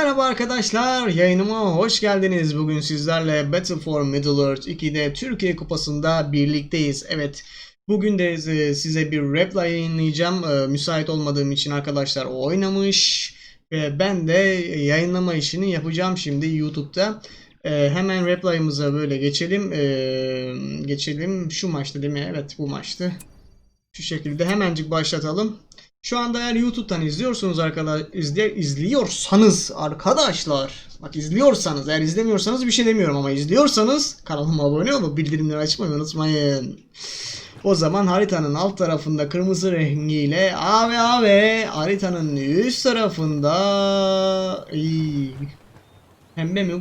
Merhaba arkadaşlar, yayınıma hoş geldiniz. Bugün sizlerle Battle for Middle-earth 2'de Türkiye Kupası'nda birlikteyiz. Evet, bugün de e, size bir reply yayınlayacağım. E, Müsait olmadığım için arkadaşlar o oynamış. Ve ben de yayınlama işini yapacağım şimdi YouTube'da. E, hemen reply'ımıza böyle geçelim. Geçelim. Şu maçtı değil mi? Evet bu maçtı. Şu şekilde hemencik başlatalım. Şu anda eğer YouTube'dan izliyorsunuz arkadaşlar, izle, izliyorsanız arkadaşlar, bak izliyorsanız, eğer izlemiyorsanız bir şey demiyorum ama izliyorsanız kanalıma abone olup bildirimleri açmayı unutmayın. O zaman haritanın alt tarafında kırmızı rengiyle abi abi haritanın üst tarafında İyi. Pembe mi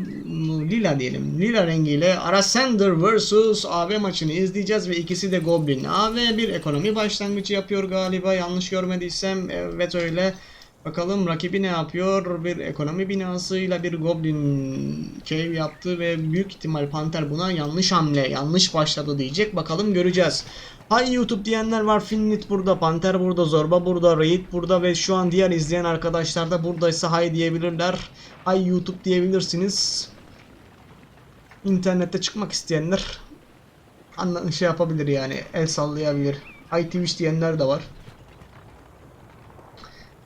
lila diyelim. Lila rengiyle Arasander vs AB maçını izleyeceğiz ve ikisi de Goblin. AB bir ekonomi başlangıcı yapıyor galiba yanlış görmediysem. Evet öyle. Bakalım rakibi ne yapıyor? Bir ekonomi binasıyla bir Goblin cave yaptı ve büyük ihtimal Panther buna yanlış hamle, yanlış başladı diyecek. Bakalım göreceğiz. Hay YouTube diyenler var. Finlit burada, Panther burada, Zorba burada, Raid burada ve şu an diğer izleyen arkadaşlar da buradaysa hay diyebilirler. Hay YouTube diyebilirsiniz. İnternette çıkmak isteyenler anla şey yapabilir yani el sallayabilir. Hay Twitch diyenler de var.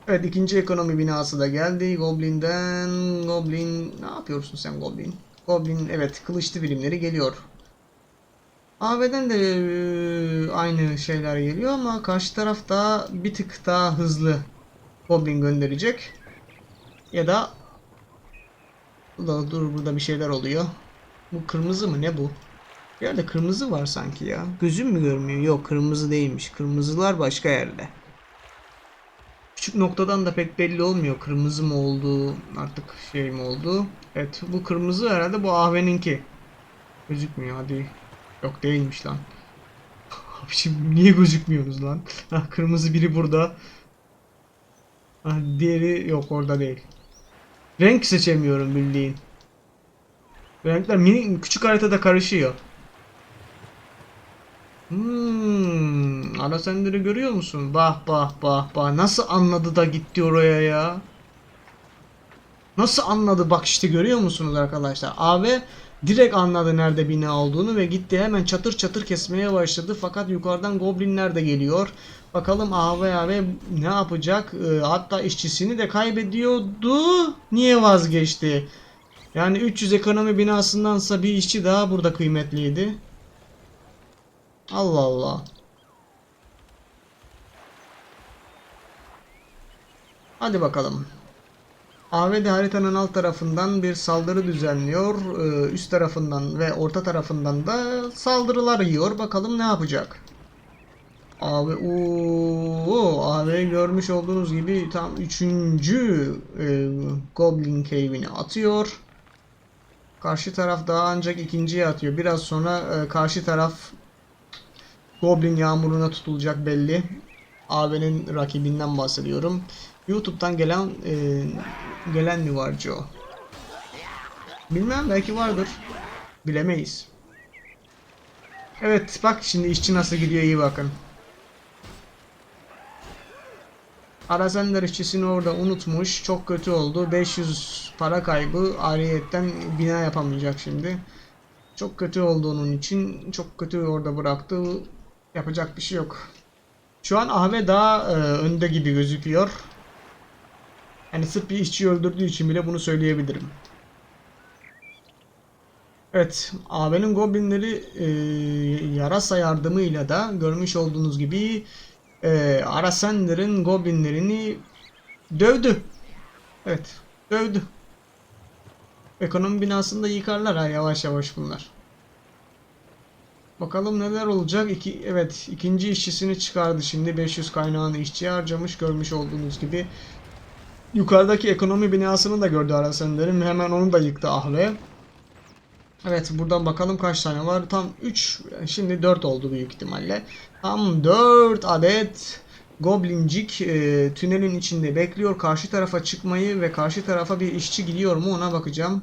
Evet ikinci ekonomi binası da geldi. Goblin'den Goblin ne yapıyorsun sen Goblin? Goblin evet kılıçlı birimleri geliyor. AB'den de e, aynı şeyler geliyor ama karşı taraf da bir tık daha hızlı Goblin gönderecek. Ya da Ula, dur burada bir şeyler oluyor. Bu kırmızı mı ne bu? Yerde kırmızı var sanki ya. Gözüm mü görmüyor? Yok kırmızı değilmiş. Kırmızılar başka yerde. Küçük noktadan da pek belli olmuyor. Kırmızı mı olduğu artık şey mi oldu. Evet bu kırmızı herhalde bu ahveninki. Gözükmüyor hadi. Yok değilmiş lan. Abiciğim niye gözükmüyorsunuz lan? Kırmızı biri burada. Diğeri yok orada değil. Renk seçemiyorum bildiğin. Renkler mini, küçük haritada karışıyor. Hmm, ara senleri görüyor musun? Bah bah bah bah. Nasıl anladı da gitti oraya ya? Nasıl anladı bak işte görüyor musunuz arkadaşlar? Abi direkt anladı nerede bina olduğunu ve gitti hemen çatır çatır kesmeye başladı. Fakat yukarıdan goblinler de geliyor. Bakalım abi abi ne yapacak? Ee, hatta işçisini de kaybediyordu. Niye vazgeçti? Yani 300 ekonomi binasındansa bir işçi daha burada kıymetliydi. Allah Allah. Hadi bakalım. ABD haritanın alt tarafından bir saldırı düzenliyor. Ee, Üst tarafından ve orta tarafından da saldırılar yiyor. Bakalım ne yapacak. Abi ooo abi görmüş olduğunuz gibi tam 3. E, Goblin Cave'ini atıyor. Karşı taraf daha ancak ikinciye atıyor. Biraz sonra e, karşı taraf Goblin yağmuruna tutulacak belli. AB'nin rakibinden bahsediyorum. YouTube'dan gelen e, gelen mi var Joe? Bilmem belki vardır. Bilemeyiz. Evet bak şimdi işçi nasıl gidiyor iyi bakın. Arasender işçisini orada unutmuş. Çok kötü oldu. 500 para kaybı. Ariyetten bina yapamayacak şimdi. Çok kötü olduğunun için çok kötü orada bıraktı. Yapacak bir şey yok. Şu an Ahmet daha e, önde gibi gözüküyor. Yani sırf bir işçi öldürdüğü için bile bunu söyleyebilirim. Evet, AB'nin goblinleri e, yarasa yardımıyla da görmüş olduğunuz gibi e, Arasender'in goblinlerini dövdü. Evet, dövdü. Ekonomi binasında yıkarlar ha yavaş yavaş bunlar. Bakalım neler olacak. İki, evet ikinci işçisini çıkardı şimdi. 500 kaynağını işçiye harcamış görmüş olduğunuz gibi. Yukarıdaki ekonomi binasını da gördü Arasender'in. Hemen onu da yıktı Ahve. Evet buradan bakalım kaç tane var. Tam 3 şimdi 4 oldu büyük ihtimalle. Tam 4 adet Goblincik e, tünelin içinde bekliyor. Karşı tarafa çıkmayı ve karşı tarafa bir işçi gidiyor mu ona bakacağım.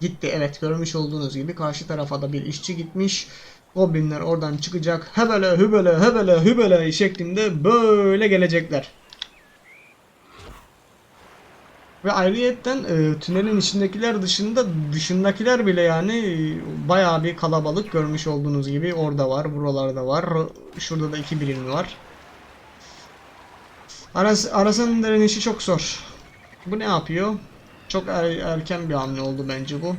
Gitti evet görmüş olduğunuz gibi karşı tarafa da bir işçi gitmiş. Goblinler oradan çıkacak. Hebele hübele hebele hübele şeklinde böyle gelecekler. Ve ayrıyetten e, tünelin içindekiler dışında dışındakiler bile yani e, bayağı bir kalabalık görmüş olduğunuz gibi orada var, buralarda var. Şurada da iki birimi var. Aras, Arasander'in işi çok zor. Bu ne yapıyor? Çok er- erken bir hamle oldu bence bu.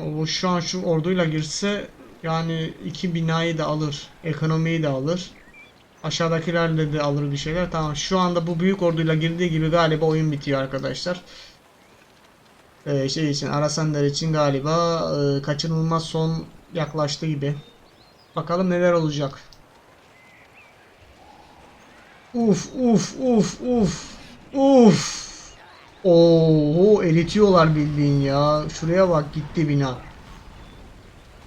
O şu an şu orduyla girse yani iki binayı da alır. Ekonomiyi de alır. Aşağıdakilerle de alır bir şeyler. Tamam şu anda bu büyük orduyla girdiği gibi galiba oyun bitiyor arkadaşlar. Ee, şey için Arasander için galiba e, kaçınılmaz son yaklaştı gibi. Bakalım neler olacak. Uf uf uf uf uf. Oo eritiyorlar bildiğin ya. Şuraya bak gitti bina.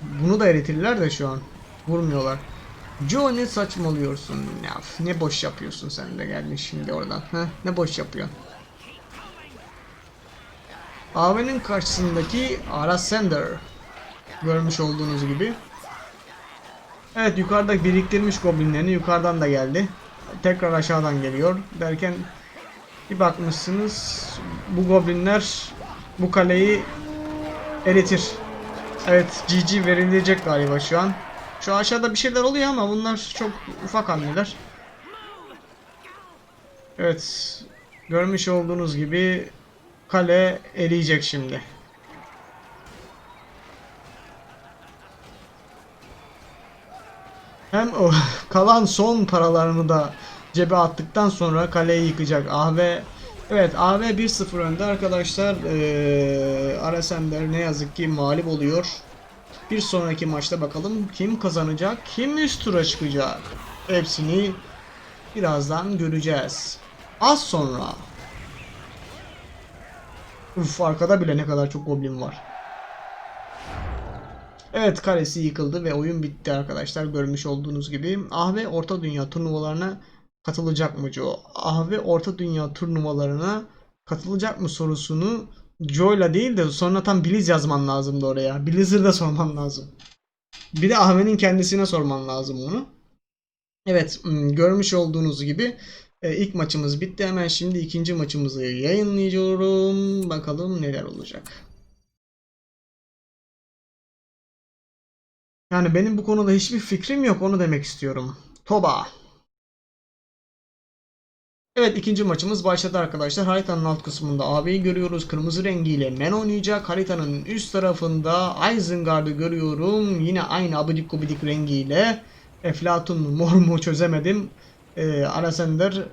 Bunu da eritirler de şu an. Vurmuyorlar. Joe ne saçmalıyorsun? Ne, ne boş yapıyorsun sen de geldin şimdi oradan. Ha? Ne boş yapıyorsun? AV'nin karşısındaki Arasender. Görmüş olduğunuz gibi. Evet yukarıda biriktirmiş goblinlerini yukarıdan da geldi. Tekrar aşağıdan geliyor. Derken bir bakmışsınız bu goblinler bu kaleyi eritir. Evet GG verilecek galiba şu an. Şu aşağıda bir şeyler oluyor ama bunlar çok ufak hamleler. Evet. Görmüş olduğunuz gibi kale eriyecek şimdi. Hem o kalan son paralarını da cebe attıktan sonra kaleyi yıkacak AV. Evet AV 1-0 önde arkadaşlar. Ee, Arasender ne yazık ki mağlup oluyor. Bir sonraki maçta bakalım kim kazanacak, kim üst tura çıkacak. Hepsini birazdan göreceğiz. Az sonra. Uf arkada bile ne kadar çok goblin var. Evet kalesi yıkıldı ve oyun bitti arkadaşlar görmüş olduğunuz gibi. Ahve Orta Dünya turnuvalarına katılacak mı Joe? Ahve Orta Dünya turnuvalarına katılacak mı sorusunu Joe'la değil de sonra tam Blizz yazman lazımdı oraya. Blizzard'a sorman lazım. Bir de Ahve'nin kendisine sorman lazım onu. Evet hmm, görmüş olduğunuz gibi e, ilk maçımız bitti. Hemen şimdi ikinci maçımızı yayınlayacağım. Bakalım neler olacak. Yani benim bu konuda hiçbir fikrim yok onu demek istiyorum. Toba. Evet ikinci maçımız başladı arkadaşlar. Haritanın alt kısmında AB'yi görüyoruz. Kırmızı rengiyle Men oynayacak. Haritanın üst tarafında Isengard'ı görüyorum. Yine aynı abidik gubidik rengiyle. Eflatun mor mu çözemedim. Ee, Alasender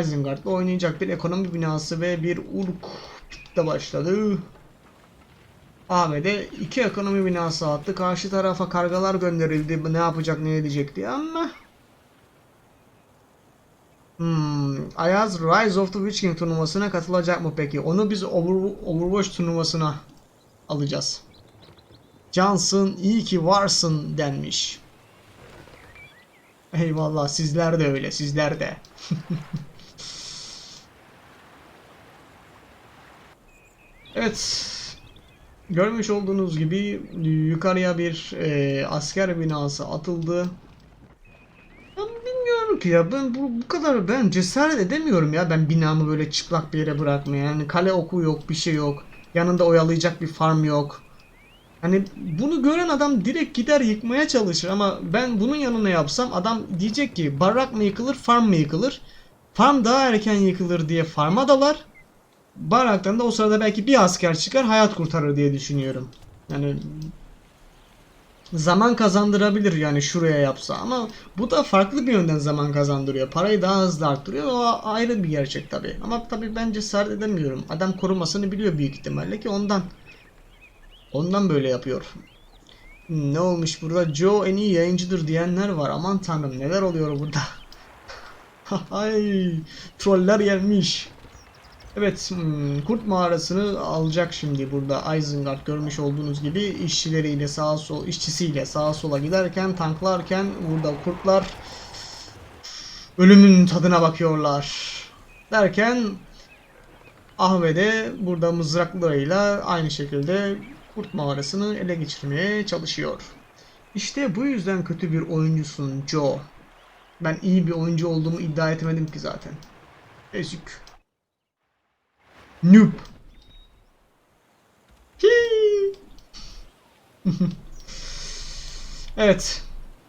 Isengard'la oynayacak. Bir ekonomi binası ve bir Urk de başladı. AB'de iki ekonomi binası attı. Karşı tarafa kargalar gönderildi. Ne yapacak ne edecek diye ama Hmm, Ayaz Rise of the Witch King turnuvasına katılacak mı peki? Onu biz Over, Overwatch turnuvasına alacağız. Cansın iyi ki varsın denmiş. Eyvallah sizler de öyle sizler de. evet. Görmüş olduğunuz gibi yukarıya bir e, asker binası atıldı. Ben bilmiyorum ki ya ben bu, bu kadar ben cesaret edemiyorum ya ben binamı böyle çıplak bir yere bırakmaya. Yani kale oku yok bir şey yok. Yanında oyalayacak bir farm yok. Hani bunu gören adam direkt gider yıkmaya çalışır ama ben bunun yanına yapsam adam diyecek ki barrak mı yıkılır farm mı yıkılır? Farm daha erken yıkılır diye farma dalar. Baraktan da o sırada belki bir asker çıkar hayat kurtarır diye düşünüyorum. Yani zaman kazandırabilir yani şuraya yapsa ama bu da farklı bir yönden zaman kazandırıyor. Parayı daha hızlı arttırıyor. O ayrı bir gerçek tabi. Ama tabi ben cesaret edemiyorum. Adam korumasını biliyor büyük ihtimalle ki ondan. Ondan böyle yapıyor. Ne olmuş burada? Joe en iyi yayıncıdır diyenler var. Aman tanrım neler oluyor burada? Ay troller gelmiş. Evet, hmm, kurt mağarasını alacak şimdi burada Isengard görmüş olduğunuz gibi işçileriyle sağa sol işçisiyle sağa sola giderken tanklarken burada kurtlar ölümün tadına bakıyorlar. Derken Ahmet'e burada mızraklarıyla aynı şekilde kurt mağarasını ele geçirmeye çalışıyor. İşte bu yüzden kötü bir oyuncusun Joe. Ben iyi bir oyuncu olduğumu iddia etmedim ki zaten. Ezük. Noob. Evet.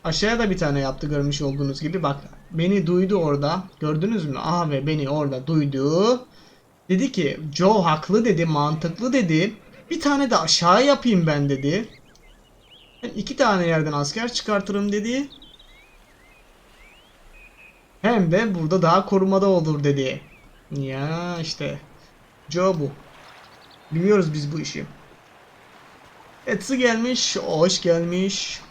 Aşağıya da bir tane yaptı görmüş olduğunuz gibi. Bak beni duydu orada. Gördünüz mü? Abi beni orada duydu. Dedi ki Joe haklı dedi, mantıklı dedi. Bir tane de aşağı yapayım ben dedi. Ben iki tane yerden asker çıkartırım dedi. Hem de burada daha korumada olur dedi. Ya işte. Joe bu. Biliyoruz biz bu işi. Etsi gelmiş, hoş gelmiş.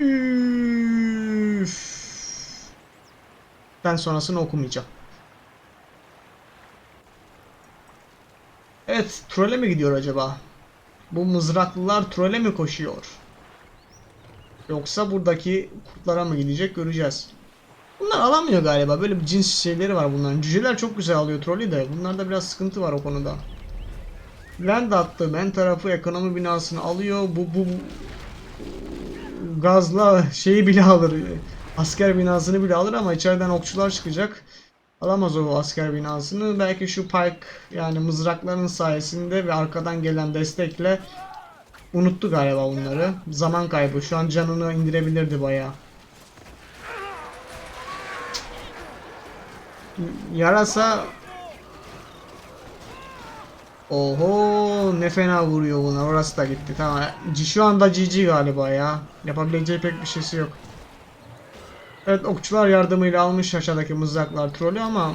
Üf. Ben sonrasını okumayacağım. Evet, trole mi gidiyor acaba? Bu mızraklılar trole mi koşuyor? Yoksa buradaki kurtlara mı gidecek göreceğiz. Bunlar alamıyor galiba. Böyle bir cins şeyleri var bunların. Cüceler çok güzel alıyor trolü de. Bunlarda biraz sıkıntı var o konuda. Land attı. Men tarafı ekonomi binasını alıyor. Bu bu gazla şeyi bile alır. Asker binasını bile alır ama içeriden okçular çıkacak. Alamaz o asker binasını. Belki şu pike yani mızrakların sayesinde ve arkadan gelen destekle unuttu galiba bunları. Zaman kaybı. Şu an canını indirebilirdi bayağı. Yarasa Oho ne fena vuruyor bunlar. Orası da gitti. Tamam. Şu anda GG galiba ya. Yapabileceği pek bir şeysi yok. Evet okçular yardımıyla almış aşağıdaki mızraklar trolü ama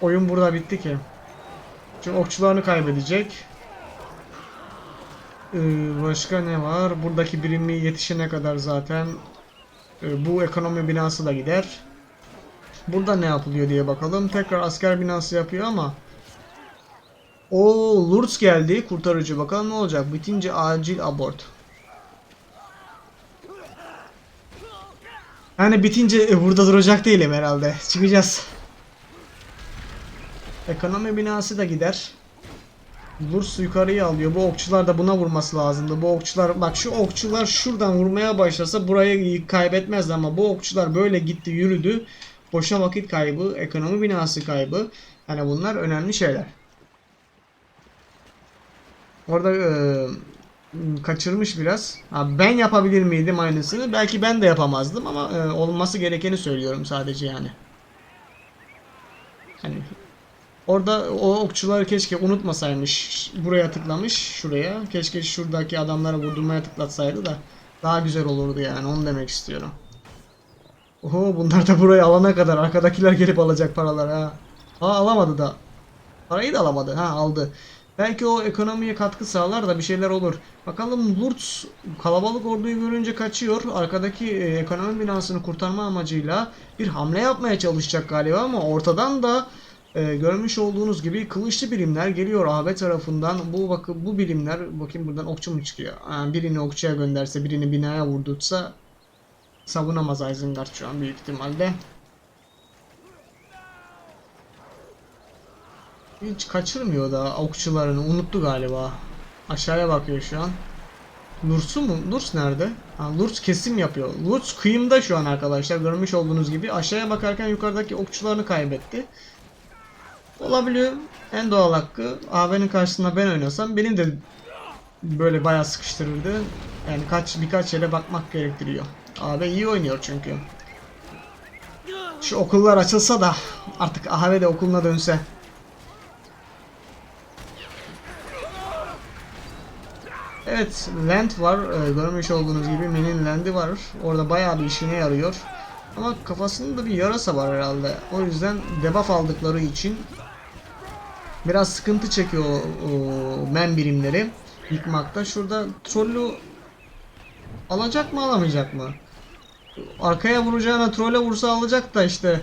oyun burada bitti ki. Çünkü okçularını kaybedecek. Ee, başka ne var? Buradaki birimi yetişene kadar zaten e, bu ekonomi binası da gider. Burada ne yapılıyor diye bakalım. Tekrar asker binası yapıyor ama o Lourdes geldi. Kurtarıcı. Bakalım ne olacak. Bitince acil abort. Yani bitince e, burada duracak değilim herhalde. Çıkacağız. Ekonomi binası da gider. Lourdes yukarıya alıyor. Bu okçular da buna vurması lazımdı. Bu okçular bak şu okçular şuradan vurmaya başlasa burayı kaybetmez ama bu okçular böyle gitti yürüdü. Boşa vakit kaybı, ekonomi binası kaybı. Yani bunlar önemli şeyler. Orada e, kaçırmış biraz. Ha, ben yapabilir miydim aynısını? Belki ben de yapamazdım ama e, olması gerekeni söylüyorum sadece yani. Hani orada o okçuları keşke unutmasaymış. Buraya tıklamış şuraya. Keşke şuradaki adamları vurdurmaya tıklatsaydı da daha güzel olurdu yani onu demek istiyorum. Oho bunlar da burayı alana kadar arkadakiler gelip alacak paralar ha. Ha alamadı da. Parayı da alamadı. Ha aldı. Belki o ekonomiye katkı sağlar da bir şeyler olur. Bakalım Lurtz kalabalık orduyu görünce kaçıyor. Arkadaki e, ekonomi binasını kurtarma amacıyla bir hamle yapmaya çalışacak galiba ama ortadan da e, görmüş olduğunuz gibi kılıçlı birimler geliyor AB tarafından. Bu bakın bu birimler bakayım buradan okçu mu çıkıyor? Ha, birini okçuya gönderse, birini binaya vurdursa savunamaz Isengard şu an büyük ihtimalle. Hiç kaçırmıyor da okçularını unuttu galiba. Aşağıya bakıyor şu an. Lursu mu? Lurs nerede? Ha, Lurs kesim yapıyor. Lurs kıyımda şu an arkadaşlar. Görmüş olduğunuz gibi. Aşağıya bakarken yukarıdaki okçularını kaybetti. Olabiliyor. En doğal hakkı. AB'nin karşısında ben oynasam benim de böyle bayağı sıkıştırırdı. Yani kaç birkaç yere bakmak gerektiriyor. AB iyi oynuyor çünkü. Şu okullar açılsa da artık AHV de okuluna dönse. Evet, land var. Ee, görmüş olduğunuz gibi Men'in land'i var. Orada bayağı bir işine yarıyor. Ama kafasında bir yarasa var herhalde. O yüzden debuff aldıkları için biraz sıkıntı çekiyor o, o men birimleri yıkmakta. Şurada trollü alacak mı alamayacak mı? Arkaya vuracağına trole vursa alacak da işte.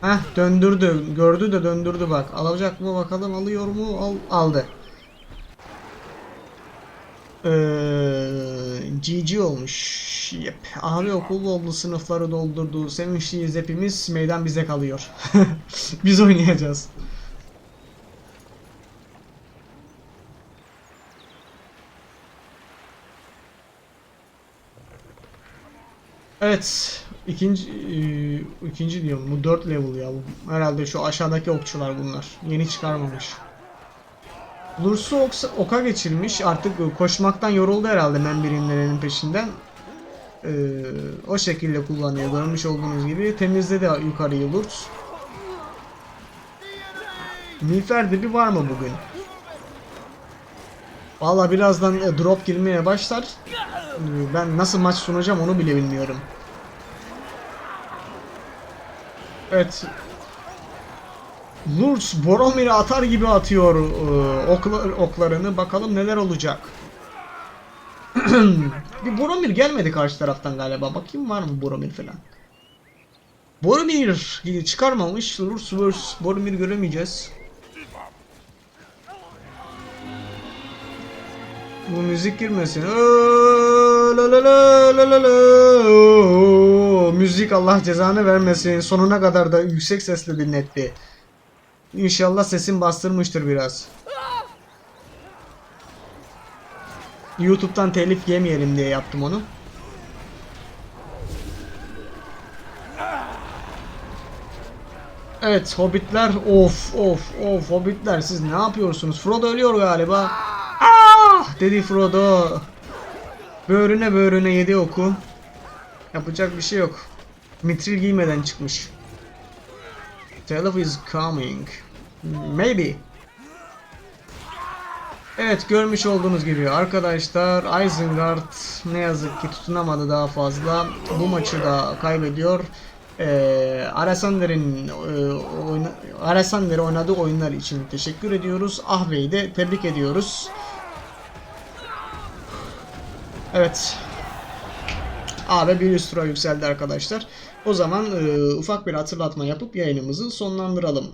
Heh döndürdü. Gördü de döndürdü bak. Alacak mı bakalım alıyor mu? Al, aldı. Ee, GG olmuş. Yep. Abi okul oldu sınıfları doldurdu. Sevinçliyiz hepimiz. Meydan bize kalıyor. Biz oynayacağız. Evet. ikinci e, ikinci diyorum. Bu 4 level ya. Bu, herhalde şu aşağıdaki okçular bunlar. Yeni çıkarmamış. Lurs'u oksa- oka geçirmiş. Artık koşmaktan yoruldu herhalde men birimlerinin peşinden. Ee, o şekilde kullanıyor. Görmüş olduğunuz gibi. Temizledi yukarıyı Lurs. Miğfer dibi var mı bugün? Valla birazdan e, drop girmeye başlar. Ee, Ben nasıl maç sunacağım onu bile bilmiyorum. Evet. Lurs Boromir'i atar gibi atıyor e, okla- oklarını. Bakalım neler olacak. bir Boromir gelmedi karşı taraftan galiba. Bakayım var mı Boromir falan. Boromir çıkarmamış. Lurs vs Boromir göremeyeceğiz. Bu müzik girmesin. La la la la la la. Müzik Allah cezanı vermesin. Sonuna kadar da yüksek sesle dinletti. İnşallah sesim bastırmıştır biraz. YouTube'dan telif yemeyelim diye yaptım onu. Evet hobbitler of of of hobbitler siz ne yapıyorsunuz? Frodo ölüyor galiba. Ah dedi Frodo. Böğrüne böğrüne yedi oku. Yapacak bir şey yok. Mitril giymeden çıkmış. Telef is coming. Maybe. Evet görmüş olduğunuz gibi arkadaşlar Isengard ne yazık ki tutunamadı daha fazla. Bu maçı da kaybediyor. Ee, Arasander'in e, oyna, Arasander'e oynadığı oyunlar için teşekkür ediyoruz. Ahve'yi de tebrik ediyoruz. Evet. AB bir üst tura yükseldi arkadaşlar. O zaman e, ufak bir hatırlatma yapıp yayınımızı sonlandıralım.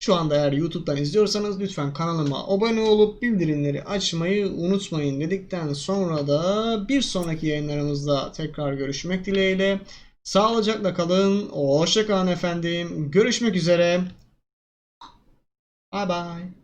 Şu anda eğer YouTube'dan izliyorsanız lütfen kanalıma abone olup bildirimleri açmayı unutmayın dedikten sonra da bir sonraki yayınlarımızda tekrar görüşmek dileğiyle. Sağlıcakla kalın. Hoşçakalın efendim. Görüşmek üzere. Bye bye.